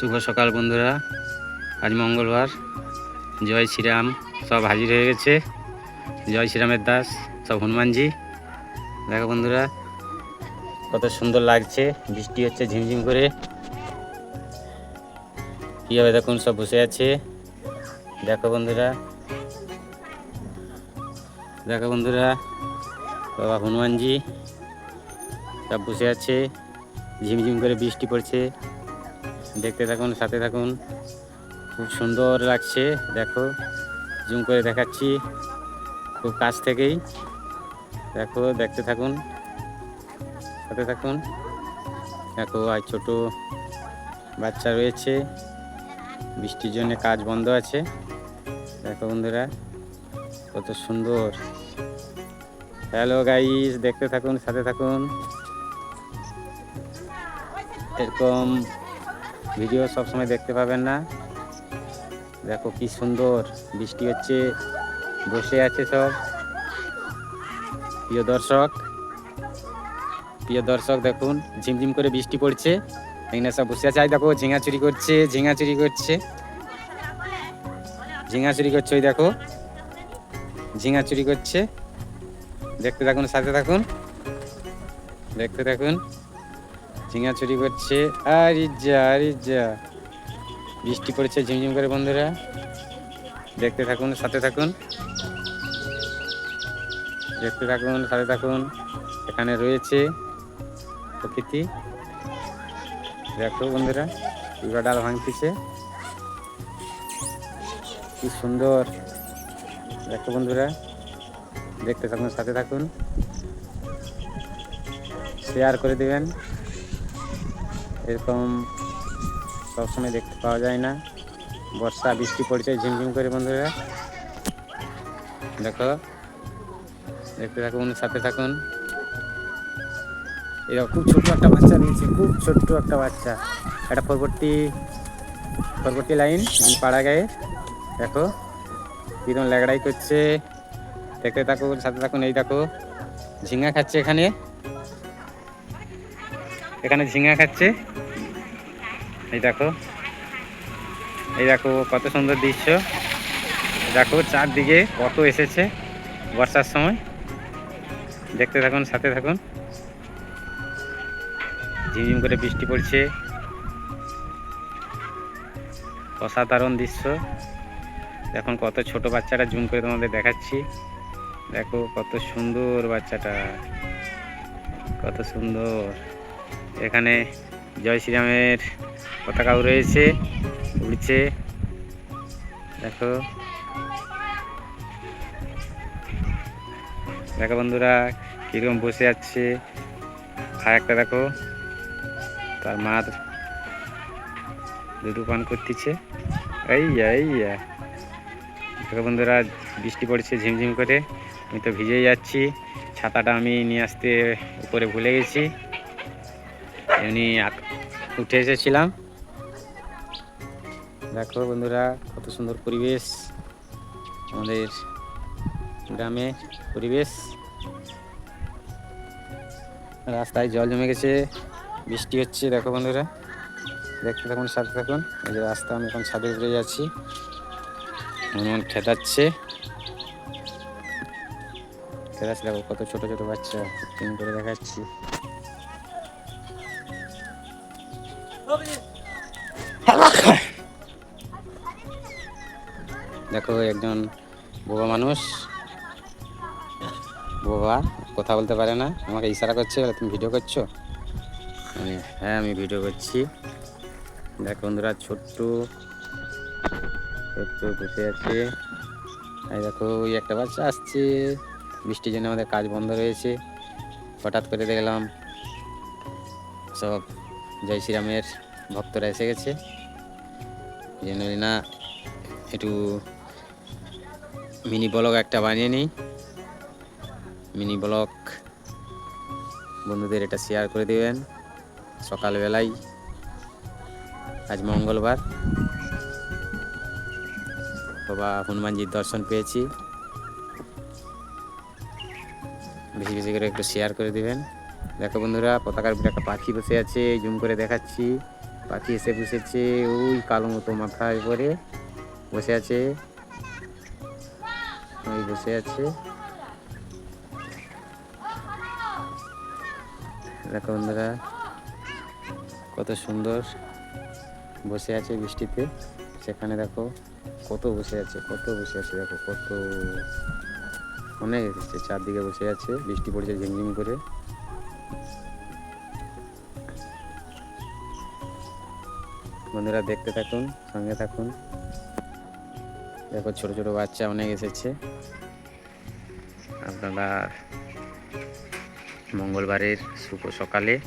শুভ সকাল বন্ধুরা। আজ মঙ্গলবার। জয় শ্রীরাম। সব হাজির হয়ে গেছে। জয় শ্রীরামের দাস, সব হনুমানজি। দেখো বন্ধুরা, কত সুন্দর লাগছে। বৃষ্টি হচ্ছে ঝিমঝিম করে। কীভাবে দেখুন, সব বসে আছে। দেখো বন্ধুরা। দেখো বন্ধুরা, বাবা হনুমানজি সব বসে আছে। ঝিমঝিম করে বৃষ্টি পড়ছে। দেখতে থাকুন, সাথে থাকুন। খুব সুন্দর লাগছে, দেখো। জুম করে দেখাচ্ছি, খুব কাছ থেকেই। দেখো, দেখতে থাকুন, সাথে থাকুন। দেখো, আর ছোট বাচ্চা রয়েছে। বৃষ্টির জন্য কাজ বন্ধ আছে। দেখো বন্ধুরা, কত সুন্দর। হ্যালো গাইস, দেখতে থাকুন, সাথে থাকুন। এরকম ভিডিও সবসময় দেখতে পাবেন না। দেখো কি সুন্দর বৃষ্টি হচ্ছে, বসে আছে সব। প্রিয় দর্শক প্রিয় দর্শক দেখুন, ঝিমঝিম করে বৃষ্টি পড়ছে। এখানে সব বসে আছে দেখো ঝিঙা চুরি করছে, ঝিঙা চুরি করছে। ঝিঙা চুরি করছে, ওই দেখো। ঝিঙা চুরি করছে। দেখতে থাকুন, সাথে থাকুন। দেখতে থাকুন। ঝিঙা চুরি করছে। আরে যা আরে যা। বৃষ্টি পড়েছে ঝিমঝিম করে বন্ধুরা। দেখতে থাকুন, সাথে থাকুন। দেখতে থাকুন, সাথে থাকুন। এখানে রয়েছে প্রকৃতি। দেখো বন্ধুরা ইবা ডাল ভাঙতেছে। কি সুন্দর। দেখো বন্ধুরা, দেখতে থাকুন, সাথে থাকুন। শেয়ার করে দেবেন। এরকম সবসময় দেখতে পাওয়া যায় না। বর্ষা, বৃষ্টি পড়ছে, ঝিমঝিম করে বন্ধুরা। দেখো, দেখতে থাকুন, সাথে থাকুন। এরকম খুব ছোট্ট একটা বাচ্চা রয়েছে, খুব ছোট্ট একটা বাচ্চা। একটা পরবর্তী পরবর্তী লাইন পাড়া গায়ে। দেখো কিরম ল্যাগড়াই করছে। দেখতে থাকুন, সাথে থাকুন, এই দেখো, ঝিঙ্গা খাচ্ছে এখানে। এখানে ঝিঙা খাচ্ছে। এই দেখো। এই দেখো কত সুন্দর দৃশ্য। দেখো চারদিকে কত এসেছে বর্ষার সময়। দেখতে থাকুন, সাথে থাকুন। ঝিমঝিম করে বৃষ্টি পড়ছে। অসাধারণ দৃশ্য। এখন কত ছোট বাচ্চাটা জুম করে তোমাদের দেখাচ্ছি। দেখো কত সুন্দর বাচ্চাটা। কত সুন্দর। এখানে জয় শ্রীরামের পতাকাও রয়েছে, উড়ছে। দেখো। দেখো বন্ধুরা, কীরকম বসে আছে। আর একটা দেখো, তার মা দুধু পান করতেছে। এই এই দেখো বন্ধুরা, বৃষ্টি পড়ছে ঝিমঝিম করে। আমি তো ভিজেই যাচ্ছি। ছাতাটা আমি নিয়ে আসতে উপরে ভুলে গেছি। এমনি উঠে এসেছিলাম। দেখো বন্ধুরা, কত সুন্দর পরিবেশ। আমাদের গ্রামে পরিবেশ। রাস্তায় জল জমে গেছে, বৃষ্টি হচ্ছে, দেখো বন্ধুরা। দেখতে থাকুন, সাথে থাকুন। এই যে রাস্তা, আমি এখন ছাদে উপরে যাচ্ছি মন খেদাচ্ছে। খেদাচ্ছে, দেখো কত ছোট ছোট বাচ্চা। করে দেখাচ্ছি। দেখো, একজন বোবা মানুষ। বোবা, কথা বলতে পারে না। আমাকে ইশারা করছে তুমি ভিডিও করছ? হ্যাঁ আমি ভিডিও করছি। দেখো, বন্ধুরা, ছোট্ট ছোট্ট বসে আছে। এই দেখো, ওই একটা বাচ্চা আসছে। বৃষ্টির জন্য আমাদের কাজ বন্ধ রয়েছে। হঠাৎ করে দেখলাম, সব জয় শ্রীরামের ভক্তরা এসে গেছে। জন্য না একটু মিনি ব্লগ একটা বানিয়ে নিই। মিনি ব্লগ বন্ধুদের এটা শেয়ার করে দেবেন। সকালবেলায় আজ মঙ্গলবার। বাবা হনুমানজির দর্শন পেয়েছি। বেশি বেশি করে একটু শেয়ার করে দেবেন। দেখো বন্ধুরা, পতাকার উপরে একটা পাখি বসে আছে, জুম করে দেখাচ্ছি। পাখি এসে বসেছে। ওই কালো মতো মাথায় করে বসে আছে। ওই বসে আছে। দেখো বন্ধুরা, কত সুন্দর বসে আছে বৃষ্টিতে। সেখানে দেখো কত বসে আছে, কত বসে আছে, দেখো কত। অনেক এসেছে চারদিকে বসে আছে, বৃষ্টি পড়ছে ঝিমঝিম করে। বন্ধুরা দেখতে থাকুন, সঙ্গে থাকুন। দেখো ছোট ছোট বাচ্চা অনেক এসেছে। আপনারা মঙ্গলবারের শুভ সকালে।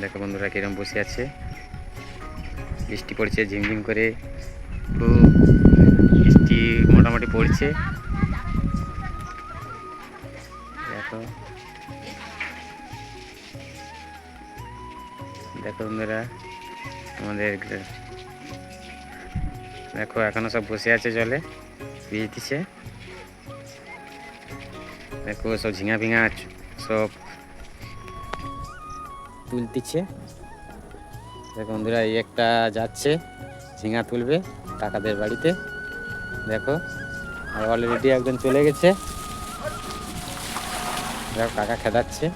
দেখো বন্ধুরা কিরম বসে আছে। বৃষ্টি পড়ছে, ঝিমঝিম করে। খুব বৃষ্টি মোটামুটি পড়ছে। দেখো বন্ধুরা, আমাদের দেখো, এখনও সব বসে আছে জলে বীজ দিছে। দেখো, সব ঝিঙা চ- সব তুলতিছে। দেখো বন্ধুরা, এই একটা যাচ্ছে, ঝিঙা তুলবে কাকাদের বাড়িতে। দেখো, আর অলরেডি একজন চলে গেছে। দেখো, কাকা খেদাচ্ছে।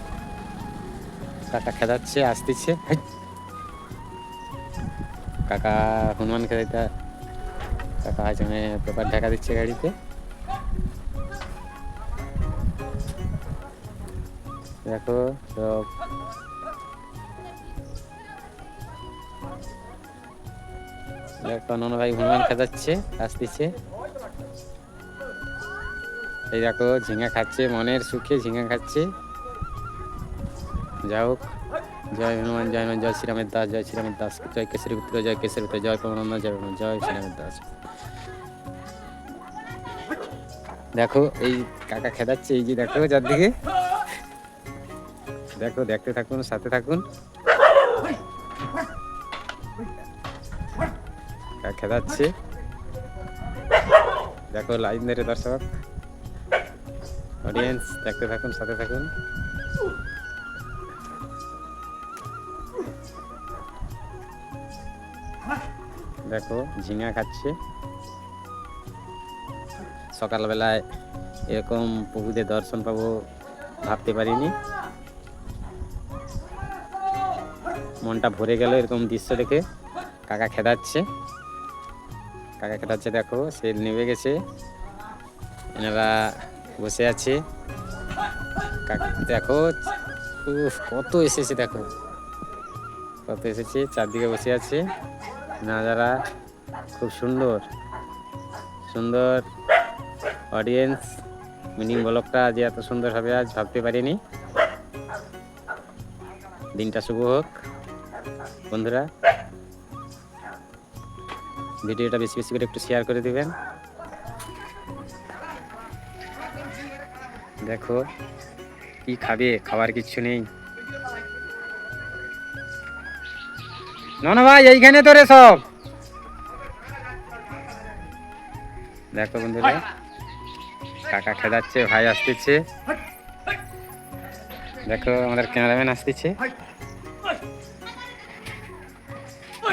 কাকা খেদাচ্ছে, আসতেছে। কাকা হনুমান খেদাইতে কাকা আছে পেপার ঢাকা দিচ্ছে গাড়িতে। দেখো, সব। দেখো নন ভাই হনুমান খেদাচ্ছে আসতেছে। এই দেখো, ঝিঙা খাচ্ছে, মনের সুখে ঝিঙা খাচ্ছে। যাই হোক। জয় হনুমান জয় হনুমান, জয় শ্রীরামের দাস, জয় শ্রীরামের দাস, জয় কেশরী পুত্র, জয় কেশরী পুত্র, জয় পবনন্দ জয় পবন জয় শ্রীরামের দাস। দেখো, এই কাকা খেদাচ্ছে, এই যে দেখো চারদিকে। দেখো, দেখতে থাকুন, সাথে থাকুন। খেদাচ্ছে। দেখো, লাইন ধরে দর্শক। অডিয়েন্স দেখতে থাকুন, সাথে থাকুন। দেখো, ঝিঙা খাচ্ছে। সকালবেলায় এরকম প্রভুদের দর্শন পাবো ভাবতে পারিনি। মনটা ভরে গেল এরকম দৃশ্য দেখে। কাকা খেদাচ্ছে। কাকা খেদাচ্ছে, দেখো, সে নেমে গেছে। এনারা বসে আছে। দেখো কত এসেছে, দেখো। কত এসেছে, চারদিকে বসে আছে। নাজারা খুব সুন্দর। সুন্দর অডিয়েন্স মিনিং ব্লগটা যে এত সুন্দর হবে আজ ভাবতে পারিনি। দিনটা শুভ হোক। বন্ধুরা, ভিডিওটা বেশি বেশি করে একটু শেয়ার করে দিবেন। দেখো, কি খাবে? খাবার কিচ্ছু নেই। না না ভাই এইখানে তো রে সব। দেখো বন্ধুরা কাকা খেদাচ্ছে ভাই আসতেছে। দেখো আমাদের ক্যামেরাম্যান আসতেছে।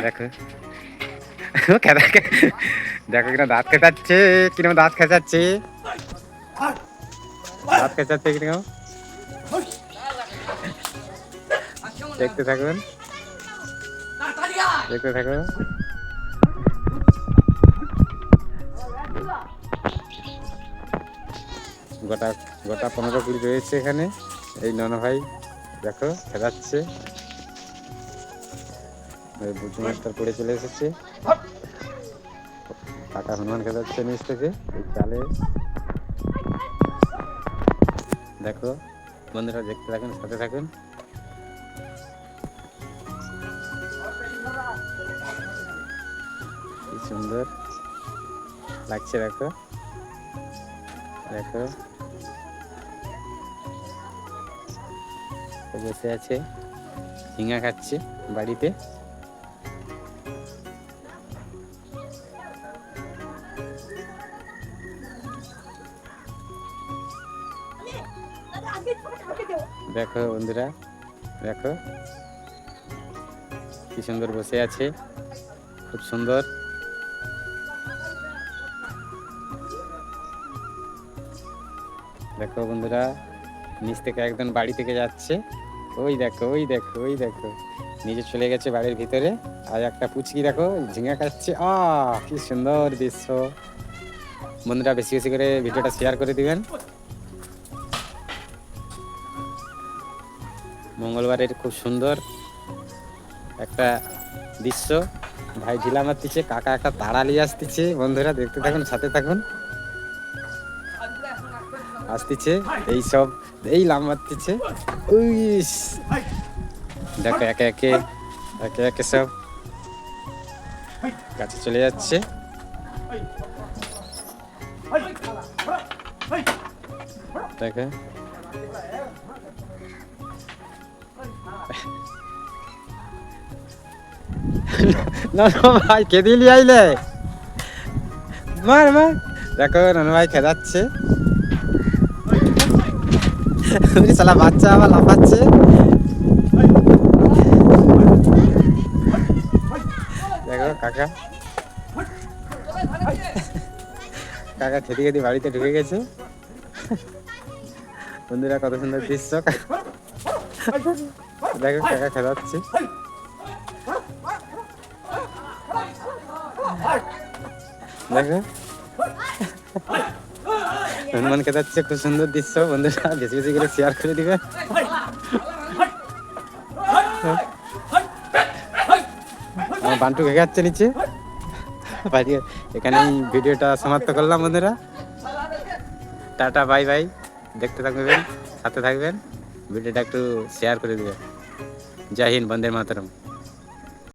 দেখো। খেদা দেখো কিনা দাঁত খেঁচাচ্ছে কীরকম দাঁত খেঁচাচ্ছে। দাঁত খেঁচাচ্ছে কীরকম। দেখতে থাকুন। দেখতে থাকুন গোটা গোটা পনেরো কুড়ি রয়েছে এখানে। এই নন ভাই, দেখো, খেলাচ্ছে। বুঝু মাস্টার পড়ে চলে এসেছে। কাকা হনুমান খেলাচ্ছে নিচ থেকে, এই চালে। দেখো, বন্ধুরা দেখতে থাকুন, সাথে থাকুন। সুন্দর লাগছে, দেখো। দেখো। বসে আছে ঝিঙা খাচ্ছে বাড়িতে। দেখো বন্ধুরা, দেখো। কি সুন্দর বসে আছে, খুব সুন্দর। দেখো বন্ধুরা, নিচ থেকে একদম বাড়ি থেকে যাচ্ছে। ওই দেখো ওই দেখো ওই দেখো। নিজে চলে গেছে বাড়ির ভিতরে। আর একটা পুচকি দেখো, ঝিঙে খাচ্ছে। আ কি সুন্দর দৃশ্য। বন্ধুরা, বেশি বেশি করে ভিডিওটা শেয়ার করে দিবেন। মঙ্গলবারের খুব সুন্দর একটা দৃশ্য। ভাই ঢিলা মারতেছে কাকা একটা তাড়া নিয়ে আসতেছে। বন্ধুরা, দেখতে থাকুন, সাথে থাকুন। আসতেছে, এই সব, এই লাম মারতেছে। দেখো, একে একে একে একে সব কাছে চলে যাচ্ছে। দেখো। ভাই, কেঁদে আইলে। মার মার। দেখো, নানু ভাই খেদাচ্ছে। ওই শালা বাচ্চা আবার লাফাচ্ছে। দেখো, কাকা। কাকা খেতে খেতে বাড়িতে ঢুকে গেছে। বন্ধুরা, কত সুন্দর দৃশ্য। দেখো, কাকা খেলাচ্ছে। দেখো। হনুমান খেতাচ্ছে খুব সুন্দর দৃশ্য। বন্ধুরা, বেশি বেশি করে শেয়ার করে দিবে। আমার বান্টু খেগাচ্ছে নিচে। বাড়ি, এখানেই ভিডিওটা সমাপ্ত করলাম, বন্ধুরা। টাটা, বাই বাই। দেখতে থাকবেন, সাথে থাকবেন। ভিডিওটা একটু শেয়ার করে দিবেন জয় হিন্দ, বন্দে মাতরম।